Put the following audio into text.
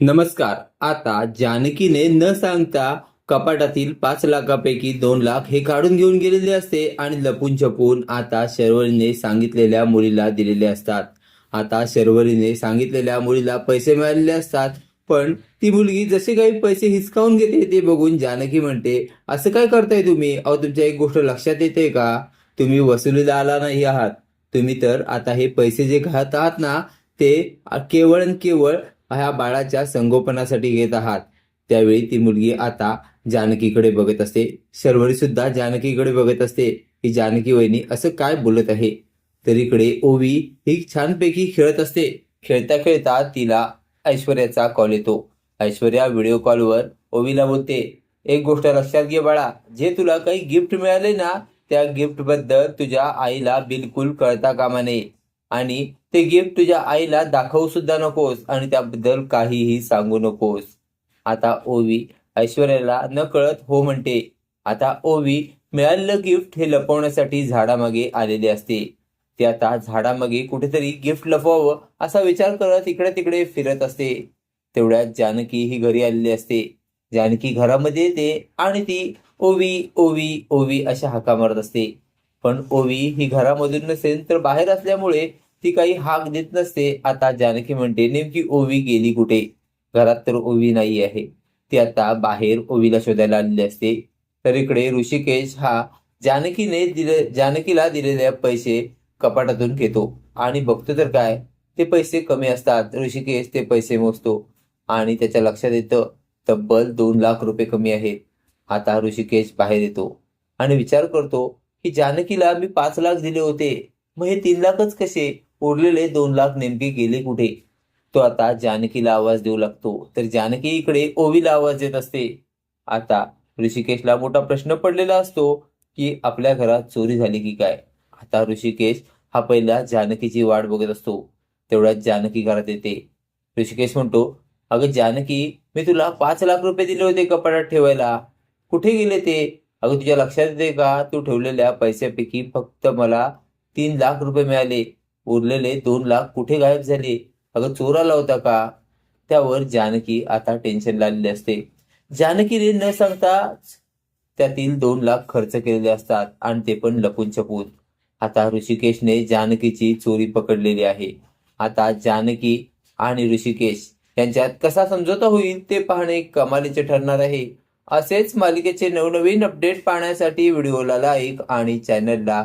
नमस्कार. आता जानकीने न सांगता कपाटातील पाच लाखापैकी दोन लाख हे काढून घेऊन गेलेले असते आणि लपून छपून आता शर्वरीने सांगितलेल्या मुलीला दिलेले असतात. आता शर्वरीने सांगितलेल्या मुलीला पैसे मिळालेले असतात पण ती मुलगी जसे काही पैसे हिसकावून घेते ते बघून जानकी म्हणते असं काय करताय तुम्ही? अहो तुमच्या एक गोष्ट लक्षात येते का? तुम्ही वसुलीला आला नाही आहात. तुम्ही तर आता हे पैसे जे घात आहात ना ते केवळ आणि केवळ ह्या बाळाच्या संगोपनासाठी घेत आहात. त्यावेळी ती मुलगी आता जानकीकडे बघत असते. शर्वरी सुद्धा जानकीकडे बघत असते. की जानकी वहिनी असं काय बोलत आहे? तर इकडे ओवी ही छानपैकी खेळत असते. खेळता खेळता तिला ऐश्वर्याचा कॉल येतो. ऐश्वर्या व्हिडिओ कॉलवर ओवीला बोलते एक गोष्ट लक्षात घे बाळा. जे तुला काही गिफ्ट मिळाले ना त्या गिफ्टबद्दल तुझ्या आईला बिलकुल कळता कामा नये. आणि ते गिफ्ट तुझ्या आईला दाखवू सुद्धा नकोस आणि त्याबद्दल काहीही सांगू नकोस. आता ओवी ऐश्वर्याला न कळत हो म्हणते. आता ओवी मिळालेलं गिफ्ट हे लपवण्यासाठी झाडामागे आलेले असते. ते आता झाडामागे कुठेतरी गिफ्ट लपवावं असा विचार करत इकडे तिकडे फिरत असते. तेवढ्यात जानकी ही घरी आलेली असते. जानकी घरामध्ये येते आणि ती ओवी ओवी ओवी अशा हाका मारत असते. पण ओवी ही घरामधून नसेल तर बाहेर असल्यामुळे ती काही हाक देत नसते. आता जानकी म्हणते नेमकी ओवी गेली कुठे? घरात तर ओवी नाही आहे. ती आता बाहेर ओवीला शोधायला आलेली असते. तर इकडे ऋषिकेश हा जानकीने दिले जानकीला दिलेले पैसे कपाटातून घेतो. आणि बघतो तर काय ते पैसे कमी असतात. ऋषिकेश ते पैसे मोजतो. आणि त्याच्या लक्षात येतं तब्बल दोन लाख रुपये कमी आहेत. आता ऋषिकेश बाहेर येतो. आणि विचार करतो की जानकीला मी पाच लाख दिले होते. मग हे तीन लाखच कसे? उरलेले दोन लाख नेमके गेले कुठे? तो आता जानकीला आवाज देऊ लागतो. तर जानकी इकडे ओवीला आवाज देत असते. आता ऋषिकेशला मोठा प्रश्न पडलेला असतो की आपल्या घरात चोरी झाली की काय? आता ऋषिकेश हा पहिला जानकीची वाट बघत असतो. तेवढ्यात जानकी घरात येते. ऋषिकेश म्हणतो अगं जानकी मी तुला पाच लाख रुपये दिले होते कपाटात ठेवायला. कुठे गेले ते? अगं तुझ्या लक्षात येते का? तू ठेवलेल्या पैशापैकी फक्त मला तीन लाख रुपये मिळाले. उरलेले दोन लाख कुठे गायब झाले? अगं चोर आला होता का? त्यावर जानकी आता टेन्शन लागलेली असते. जानकीने न सांगता त्यातील दोन लाख खर्च केलेले असतात आणि ते पण लपून छपून. आता ऋषिकेशने जानकीची चोरी पकडलेली आहे. आता जानकी आणि ऋषिकेश यांच्यात कसा समझोता होईल ते पाहणे कमालीचे ठरणार आहे. असेच मालिकेचे नवनवीन अपडेट पाहण्यासाठी व्हिडिओला लाईक आणि चॅनलला